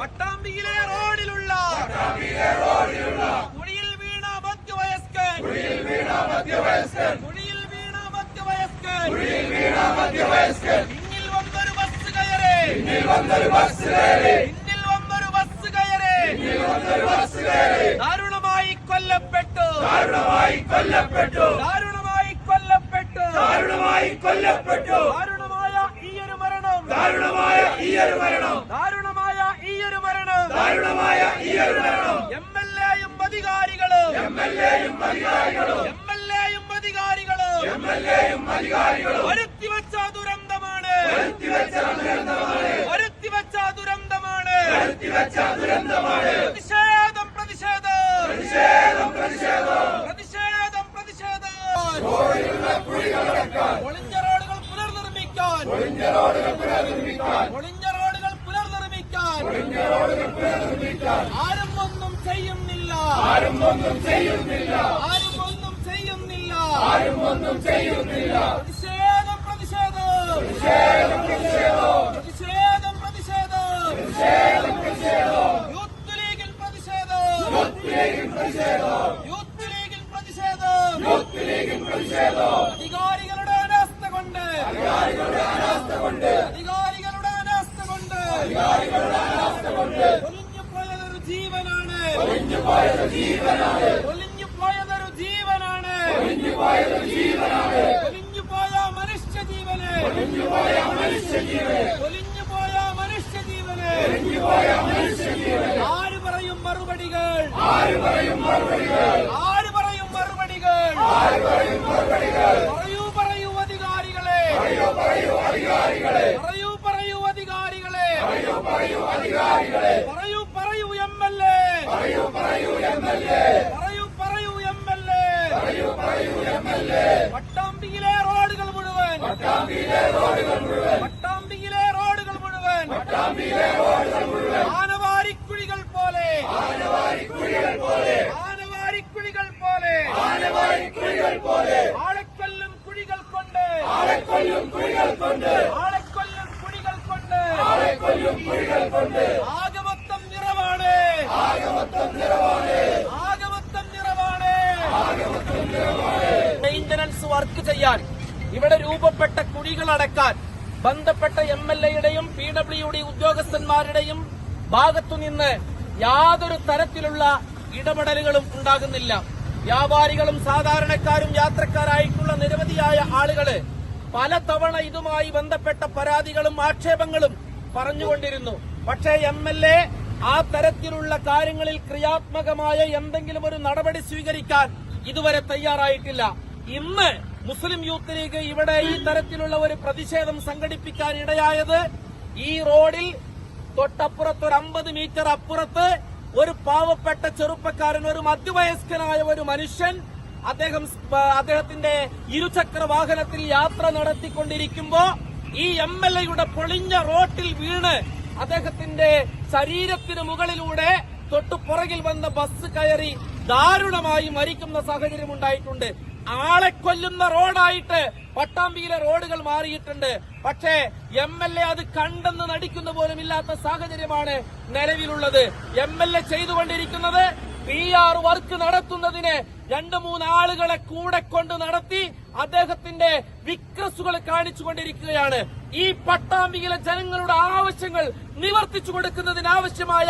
പട്ടാമ്പിയിലെ റോഡിലുള്ള കുഴിയിൽ വീണ മധ്യവയസ്കൻ കുഴിയിൽ വീണ മധ്യവയസ്കൻ പിന്നിൽ വന്നൊരു ബസ് കയറി പിന്നിൽ വന്നൊരു ബസ് കയറി ദാരുണമായി കൊല്ലപ്പെട്ടു ദാരുണമായി കൊല്ലപ്പെട്ടു ദാരുണമായി കൊല്ലപ്പെട്ടു ദാരുണമായി കൊല്ലപ്പെട്ടു ദാരുണമായ ഈയൊരു മരണം ദാരുണമായ ഈയൊരു മരണം. ദാരുണമായ ഈയൊരു മരണം. ദാരുണമായ ഈയൊരു മരണം. എം എൽ എയും അധികാരികളും. എം എൽ എയും അധികാരികളും. എം എൽ എയും അധികാരികളും. എം എൽ എയും അധികാരികളും. വരുത്തി വെച്ച ദുരന്തമാണ്. വരുത്തി വെച്ച ദുരന്തമാണ്. വരുത്തി വെച്ച ദുരന്തമാണ്. വരുത്തി വെച്ച ദുരന്തമാണ് പ്രതിഷേധം പ്രതിഷേധം പ്രതിഷേധം പ്രതിഷേധം പ്രതിഷേധം പ്രതിഷേധം ഒളിഞ്ഞ റോഡുകൾ പുനർനിർമ്മിക്കാൻ ഒളിഞ്ഞ റോഡുകൾ പുനർനിർമ്മിക്കാൻ ഒളിഞ്ഞ റോഡുകൾ പുനർനിർമ്മിക്കാൻ ഒളിഞ്ഞ റോഡുകൾ പുനർനിർമ്മിക്കാൻ ആരും ഒന്നും ചെയ്യുന്നില്ല ആരും ഒന്നും ചെയ്യുന്നില്ല. ആരും ഒന്നും ചെയ്യുന്നില്ല. ആരും ഒന്നും ചെയ്യുന്നില്ല. പ്രതിഷേധം പ്രതിഷേധം. പ്രതിഷേധം പ്രതിഷേധം. പ്രതിഷേധം പ്രതിഷേധം. പ്രതിഷേധം പ്രതിഷേധം. യൂത്ത് ലീഗിൽ പ്രതിഷേധം. യൂത്ത് ലീഗിൽ പറയൂ പറയൂ അധികാരികളെ പറയൂ പറയൂ എം എൽ എ പറയൂ പറയൂ എം എൽ എ പറയൂ പറയൂ എം എൽ എ പറയൂ പറയൂ എം എൽ എ പട്ടാമ്പിയിലെ റോഡുകൾ മുഴുവൻ പട്ടാമ്പിയിലെ റോഡുകൾ മുഴുവൻ പട്ടാമ്പിയിലെ റോഡുകൾ മുഴുവൻ പട്ടാമ്പിയിലെ റോഡുകൾ മുഴുവൻ ആനവാരിക്കുഴികൾ പോലെ ആനവാരിക്കുഴികൾ പോലെ ആനവാരിക്കുഴികൾ പോലെ ആനവാരിക്കുഴികൾ പോലെ ആളെക്കൊല്ലും കുഴികൾ കൊണ്ട് ആളെക്കൊല്ലും കുഴികൾ കൊണ്ട് ആളെക്കൊല്ലും കുഴികൾ കൊണ്ട് ആളെക്കൊല്ലും കുഴികൾ കൊണ്ട് ആകമൊത്തം നിറവാണ് ആകമൊത്തം നിറവാണ് ആകമൊത്തം നിറവാണ് ആകമൊത്തം നിറവാണ് മെയിന്റനൻസ് വർക്ക് ചെയ്യാൻ. ഇവിടെ രൂപപ്പെട്ട കുഴികൾ അടക്കാൻ ബന്ധപ്പെട്ട എം എൽ എയുടെയും പി ഡബ്ല്യു ഡി ഉദ്യോഗസ്ഥന്മാരുടെയും ഭാഗത്തുനിന്ന് യാതൊരു തരത്തിലുള്ള ഇടപെടലുകളും ഉണ്ടാകുന്നില്ല. വ്യാപാരികളും സാധാരണക്കാരും യാത്രക്കാരായിട്ടുള്ള നിരവധിയായ ആളുകൾ പലതവണ ഇതുമായി ബന്ധപ്പെട്ട പരാതികളും ആക്ഷേപങ്ങളും പറഞ്ഞുകൊണ്ടിരുന്നു. പക്ഷേ എം എൽ എ ആ തരത്തിലുള്ള കാര്യങ്ങളിൽ ക്രിയാത്മകമായ എന്തെങ്കിലും ഒരു നടപടി സ്വീകരിക്കാൻ ഇതുവരെ തയ്യാറായിട്ടില്ല. ഇന്ന് മുസ്ലിം യൂത്ത് ലീഗ് ഇവിടെ ഈ തരത്തിലുള്ള ഒരു പ്രതിഷേധം സംഘടിപ്പിക്കാൻ ഇടയായത് ഈ റോഡിൽ തൊട്ടപ്പുറത്ത് ഒരു അമ്പത് മീറ്റർ അപ്പുറത്ത് ഒരു പാവപ്പെട്ട ചെറുപ്പക്കാരൻ ഒരു മധ്യവയസ്കനായ ഒരു മനുഷ്യൻ അദ്ദേഹം അദ്ദേഹത്തിന്റെ ഇരുചക്ര വാഹനത്തിൽ യാത്ര നടത്തിക്കൊണ്ടിരിക്കുമ്പോ ഈ എം എൽ എയുടെ പൊളിഞ്ഞ റോട്ടിൽ വീണ് അദ്ദേഹത്തിന്റെ ശരീരത്തിന് മുകളിലൂടെ തൊട്ടു പുറകിൽ വന്ന ബസ് കയറി ദാരുണമായി മരിക്കുന്ന സാഹചര്യം ഉണ്ടായിട്ടുണ്ട്. ആളെ കൊല്ലുന്ന റോഡായിട്ട് പട്ടാമ്പിയിലെ റോഡുകൾ മാറിയിട്ടുണ്ട്. പക്ഷേ എം എൽ എ അത് കണ്ടെന്ന് നടിക്കുന്ന പോലും ഇല്ലാത്ത സാഹചര്യമാണ് നിലവിലുള്ളത്. എം എൽ എ ചെയ്തുകൊണ്ടിരിക്കുന്നത് പി ആർ വർക്ക് നടത്തുന്നതിന് രണ്ടു മൂന്ന് ആളുകളെ കൂടെ കൊണ്ട് നടത്തി അദ്ദേഹത്തിന്റെ വിക്രസുകൾ കാണിച്ചുകൊണ്ടിരിക്കുകയാണ് ഈ പട്ടാമ്പിയിലെ ജനങ്ങളുടെ ആവശ്യങ്ങൾ നിവർത്തിച്ചു കൊടുക്കുന്നതിനാവശ്യമായ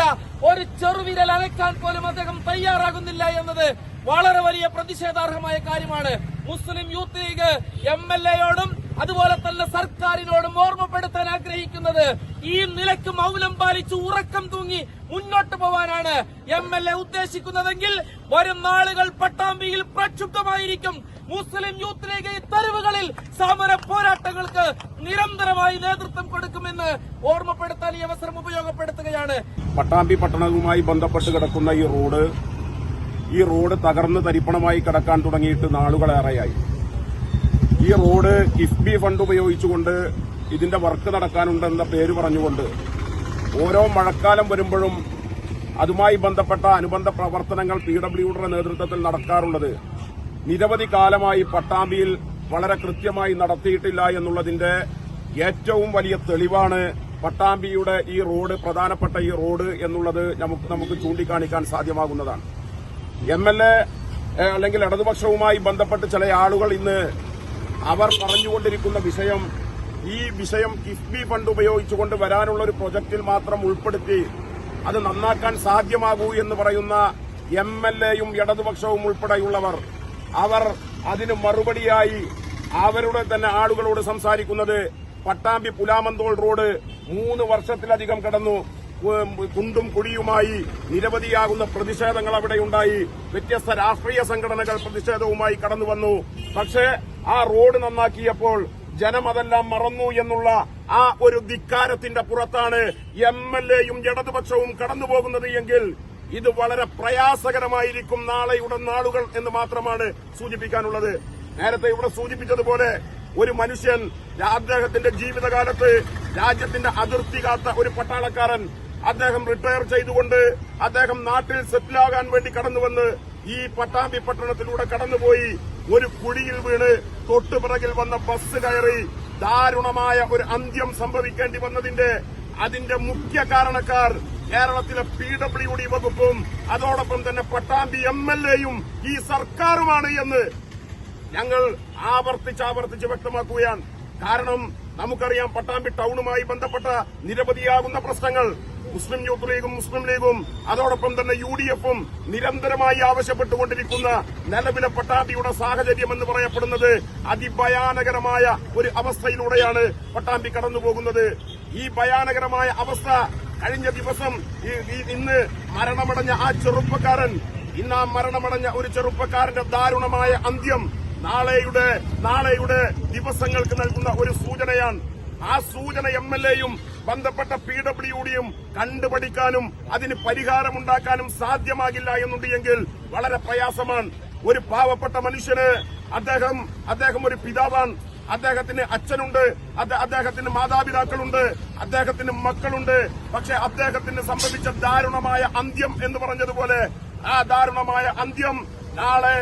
ഒരു ചെറുവിരൽ അനക്കാൻ പോലും അദ്ദേഹം തയ്യാറാകുന്നില്ല എന്നത് വളരെ വലിയ പ്രതിഷേധാർഹമായ കാര്യമാണ്. Muslim Youth League M L എയോടും അതുപോലെ തന്നെ സർക്കാരിനോടും ഓർമ്മപ്പെടുത്താൻ ആഗ്രഹിക്കുന്നത് ഈ നിലയ്ക്ക് മൗനം പാലിച്ച് ഉറക്കം തൂങ്ങി മുന്നോട്ട് പോവാനാണ് എം എൽ എ ഉദ്ദേശിക്കുന്നതെങ്കിൽ വരും നാളുകൾ പട്ടാമ്പിയിൽ പ്രക്ഷുബ്ധമായിരിക്കും. മുസ്ലിം യൂത്ത് ലീഗ് തെരുവുകളിൽ സമര പോരാട്ടങ്ങൾക്ക് നിരന്തരമായി നേതൃത്വം കൊടുക്കുമെന്ന് ഓർമ്മപ്പെടുത്താൻ ഈ അവസരം ഉപയോഗപ്പെടുത്തുകയാണ്. പട്ടാമ്പി പട്ടണവുമായി ബന്ധപ്പെട്ട് കിടക്കുന്ന ഈ റോഡ് ഈ റോഡ് തകർന്ന് തരിപ്പണമായി കിടക്കാൻ തുടങ്ങിയിട്ട് നാളുകളേറെയായി. ഈ റോഡ് കിഫ്ബി ഫണ്ട് ഉപയോഗിച്ചുകൊണ്ട് ഇതിന്റെ വർക്ക് നടക്കാനുണ്ടെന്ന പേര് പറഞ്ഞുകൊണ്ട് ഓരോ മഴക്കാലം വരുമ്പോഴും അതുമായി ബന്ധപ്പെട്ട അനുബന്ധ പ്രവർത്തനങ്ങൾ പി ഡബ്ല്യുഡിയുടെ നേതൃത്വത്തിൽ നടക്കാറുള്ളത് നിരവധി കാലമായി പട്ടാമ്പിയിൽ വളരെ കൃത്യമായി നടത്തിയിട്ടില്ല എന്നുള്ളതിന്റെ ഏറ്റവും വലിയ തെളിവാണ് പട്ടാമ്പിയുടെ ഈ റോഡ് പ്രധാനപ്പെട്ട ഈ റോഡ് എന്നുള്ളത് നമുക്ക് നമുക്ക് ചൂണ്ടിക്കാണിക്കാൻ സാധ്യമാകുന്നതാണ്. എം എൽ എ അല്ലെങ്കിൽ ഇടതുപക്ഷവുമായി ബന്ധപ്പെട്ട് ചില ആളുകൾ ഇന്ന് അവർ പറഞ്ഞുകൊണ്ടിരിക്കുന്ന വിഷയം ഈ വിഷയം കിഫ്ബി ഫണ്ട് ഉപയോഗിച്ചുകൊണ്ട് വരാനുള്ള ഒരു പ്രൊജക്റ്റിൽ മാത്രം ഉൾപ്പെടുത്തി അത് നന്നാക്കാൻ സാധ്യമാകൂ എന്ന് പറയുന്ന എം എൽ എയും ഇടതുപക്ഷവും ഉൾപ്പെടെയുള്ളവർ അവർ അതിന് മറുപടിയായി അവരുടെ തന്നെ ആളുകളോട് സംസാരിക്കുന്നത് പട്ടാമ്പി പുലാമന്തോൾ റോഡ് മൂന്ന് വർഷത്തിലധികം കടന്നു. കുണ്ടും കുഴിയുമായി നിരവധിയാകുന്ന പ്രതിഷേധങ്ങൾ അവിടെ ഉണ്ടായി. വ്യത്യസ്ത രാഷ്ട്രീയ സംഘടനകൾ പ്രതിഷേധവുമായി കടന്നു വന്നു. പക്ഷേ ആ റോഡ് നന്നാക്കിയപ്പോൾ ജനം അതെല്ലാം മറന്നു എന്നുള്ള ആ ഒരു ധിക്കാരത്തിന്റെ പുറത്താണ് എം എൽ എയും ഇടതുപക്ഷവും കടന്നുപോകുന്നത് എങ്കിൽ ഇത് വളരെ പ്രയാസകരമായിരിക്കും നാളെയുടെ നാളുകൾ എന്ന് മാത്രമാണ് സൂചിപ്പിക്കാനുള്ളത്. നേരത്തെ ഇവിടെ സൂചിപ്പിച്ചതുപോലെ ഒരു മനുഷ്യൻ അദ്ദേഹത്തിന്റെ ജീവിതകാലത്ത് രാജ്യത്തിന്റെ അതിർത്തി കാത്ത ഒരു പട്ടാളക്കാരൻ അദ്ദേഹം റിട്ടയർ ചെയ്തുകൊണ്ട് അദ്ദേഹം നാട്ടിൽ സെറ്റിലാകാൻ വേണ്ടി കടന്നുവന്ന് ഈ പട്ടാമ്പി പട്ടണത്തിലൂടെ കടന്നുപോയി. ഒരു കുഴിയിൽ വീണ് തൊട്ടുപിറകിൽ വന്ന ബസ് കയറി ദാരുണമായ ഒരു അന്ത്യം സംഭവിക്കേണ്ടി വന്നതിന്റെ അതിന്റെ മുഖ്യ കാരണക്കാർ കേരളത്തിലെ പി ഡബ്ല്യു ഡി വകുപ്പും അതോടൊപ്പം തന്നെ പട്ടാമ്പി എം എൽ എയും ഈ സർക്കാരുമാണ് എന്ന് ഞങ്ങൾ ആവർത്തിച്ച് ആവർത്തിച്ച് വ്യക്തമാക്കുകയാണ്. കാരണം നമുക്കറിയാം പട്ടാമ്പി ടൗണുമായി ബന്ധപ്പെട്ട നിരവധിയാകുന്ന പ്രശ്നങ്ങൾ. മുസ്ലിം യൂത്ത് ലീഗും മുസ്ലിം ലീഗും അതോടൊപ്പം തന്നെ യു ഡി എഫും നിരന്തരമായി ആവശ്യപ്പെട്ടുകൊണ്ടിരിക്കുന്ന നിലവിലെ പട്ടാമ്പിയുടെ സാഹചര്യം എന്ന് പറയപ്പെടുന്നത് അതിഭയാനകരമായ ഒരു അവസ്ഥയിലൂടെയാണ് പട്ടാമ്പി കടന്നുപോകുന്നത്. ഈ ഭയാനകരമായ അവസ്ഥ കഴിഞ്ഞ ദിവസം ഇന്ന് മരണമടഞ്ഞ ആ ചെറുപ്പക്കാരൻ ഇന്ന് ആ മരണമടഞ്ഞ ഒരു ചെറുപ്പക്കാരന്റെ ദാരുണമായ അന്ത്യം നാളെയുടെ നാളെയുടെ ദിവസങ്ങൾക്ക് നൽകുന്ന ഒരു സൂചനയാണ് ആ സൂചന എം എൽ എയും ബന്ധപ്പെട്ട പി ഡബ്ല്യു ഡിയും കണ്ടുപഠിക്കാനും അതിന് പരിഹാരമുണ്ടാക്കാനും സാധ്യമാകില്ല എന്നുണ്ടെങ്കിൽ വളരെ പ്രയാസമാണ്. ഒരു പാവപ്പെട്ട മനുഷ്യന് അദ്ദേഹം അദ്ദേഹം ഒരു പിതാവാണ് അദ്ദേഹത്തിന് അച്ഛനുണ്ട് അദ്ദേഹത്തിന് മാതാപിതാക്കളുണ്ട് അദ്ദേഹത്തിന് മക്കളുണ്ട്. പക്ഷെ അദ്ദേഹത്തിന് സംഭവിച്ച ദാരുണമായ അന്ത്യം എന്ന് പറഞ്ഞതുപോലെ ആ ദാരുണമായ അന്ത്യം നാളെ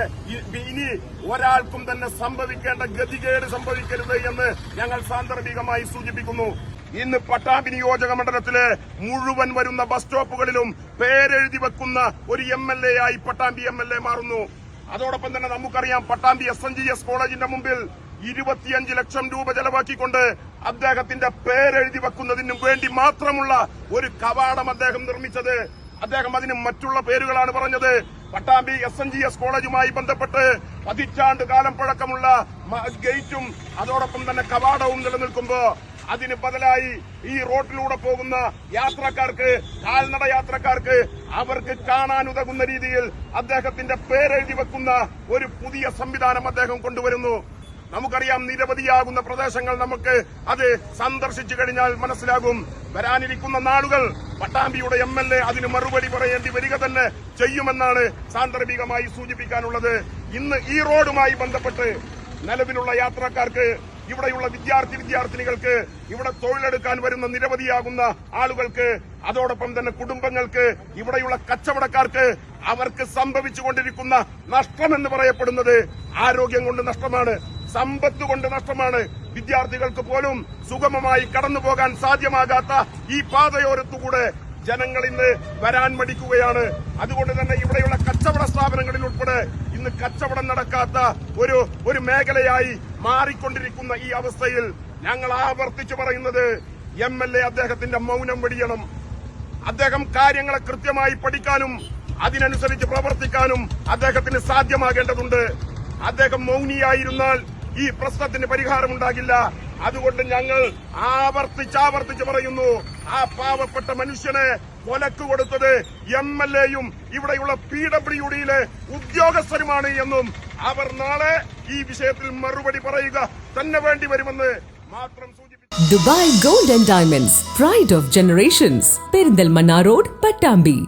ഇനി ഒരാൾക്കും തന്നെ സംഭവിക്കേണ്ട ഗതികേട് സംഭവിക്കരുത് എന്ന് ഞങ്ങൾ സാന്ദർഭികമായി സൂചിപ്പിക്കുന്നു. ഇന്ന് പട്ടാമ്പി നിയോജക മണ്ഡലത്തിലെ മുഴുവൻ വരുന്ന ബസ് സ്റ്റോപ്പുകളിലും പേരെഴുതി വെക്കുന്ന ഒരു എം എൽ എ ആയി പട്ടാമ്പി എം എൽ എ മാറുന്നു. അതോടൊപ്പം തന്നെ നമുക്കറിയാം Pattambi S N G S കോളേജിന്റെ മുമ്പിൽ ഇരുപത്തിയഞ്ച് ലക്ഷം രൂപ ചെലവാക്കിക്കൊണ്ട് അദ്ദേഹത്തിന്റെ പേരെഴുതി വെക്കുന്നതിനും വേണ്ടി മാത്രമുള്ള ഒരു കവാടം അദ്ദേഹം നിർമ്മിച്ചത്. അദ്ദേഹം അതിന് മറ്റുള്ള പേരുകളാണ് പറഞ്ഞത്. Pattambi S N G S കോളേജുമായി ബന്ധപ്പെട്ട് പതിറ്റാണ്ട് കാലം പഴക്കമുള്ള ഗേറ്റും അതോടൊപ്പം തന്നെ കവാടവും നിലനിൽക്കുമ്പോ അതിന് ബദലായി ഈ റോഡിലൂടെ പോകുന്ന യാത്രക്കാർക്ക് കാൽനട യാത്രക്കാർക്ക് അവർക്ക് കാണാൻ ഉതകുന്ന രീതിയിൽ അദ്ദേഹത്തിന്റെ പേരെഴുതി വെക്കുന്ന ഒരു പുതിയ സംവിധാനം അദ്ദേഹം കൊണ്ടുവരുന്നു. നമുക്കറിയാം നിരവധിയാകുന്ന പ്രദേശങ്ങൾ നമുക്ക് അത് സന്ദർശിച്ചു കഴിഞ്ഞാൽ മനസ്സിലാകും. വരാനിരിക്കുന്ന നാളുകൾ പട്ടാമ്പിയുടെ എം എൽ എ അതിന് മറുപടി പറയേണ്ടി വരിക തന്നെ ചെയ്യുമെന്നാണ് സാന്ദർഭികമായി സൂചിപ്പിക്കാനുള്ളത്. ഇന്ന് ഈ റോഡുമായി ബന്ധപ്പെട്ട് നിലവിലുള്ള യാത്രക്കാർക്ക് ഇവിടെയുള്ള വിദ്യാർത്ഥി വിദ്യാർത്ഥിനികൾക്ക് ഇവിടെ തൊഴിലെടുക്കാൻ വരുന്ന നിരവധിയാകുന്ന ആളുകൾക്ക് അതോടൊപ്പം തന്നെ കുടുംബങ്ങൾക്ക് ഇവിടെയുള്ള കച്ചവടക്കാർക്ക് അവർക്ക് സംഭവിച്ചുകൊണ്ടിരിക്കുന്ന നഷ്ടമെന്ന് പറയപ്പെടുന്നത് ആരോഗ്യം കൊണ്ട് നഷ്ടമാണ്. സമ്പത്ത് കൊണ്ട് നഷ്ടമാണ്. വിദ്യാർത്ഥികൾക്ക് പോലും സുഗമമായി കടന്നു പോകാൻ സാധ്യമാകാത്ത ഈ പാതയോരത്തുകൂടെ ജനങ്ങൾ ഇന്ന് വരാൻ മടിക്കുകയാണ്. അതുകൊണ്ട് തന്നെ ഇവിടെയുള്ള കച്ചവട സ്ഥാപനങ്ങളിൽ ഉൾപ്പെടെ ഇന്ന് കച്ചവടം നടക്കാത്ത ഒരു ഒരു മേഖലയായി മാറിക്കൊണ്ടിരിക്കുന്ന ഈ അവസ്ഥയിൽ ഞങ്ങൾ ആവർത്തിച്ചു പറയുന്നത് എം എൽ എ അദ്ദേഹത്തിന്റെ മൗനം വെടിയണം. അദ്ദേഹം കാര്യങ്ങളെ കൃത്യമായി പഠിക്കാനും അതിനനുസരിച്ച് പ്രവർത്തിക്കാനും അദ്ദേഹത്തിന് സാധ്യമാകേണ്ടതുണ്ട്. അദ്ദേഹം മൗനിയായിരുന്നാൽ ഈ പ്രശ്നത്തിന് പരിഹാരമുണ്ടാകില്ല. അതുകൊണ്ട് ഞങ്ങൾ ആവർത്തിച്ചാവർത്തിച്ച് പറയുന്നു ആ പാവപ്പെട്ട മനുഷ്യനെ കൊലക്ക് കൊടുത്തത് എം എൽ എയും ഇവിടെയുള്ള പി ഡബ്ല്യു ഡിയിലെ ഉദ്യോഗസ്ഥരുമാണ് എന്നും അവർ നാളെ ഈ വിഷയത്തിൽ മറുപടി പറയുക തന്നെ വേണ്ടി വരുമെന്ന് മാത്രം Dubai gold and diamonds pride of generations Perinthalmanna road Pattambi.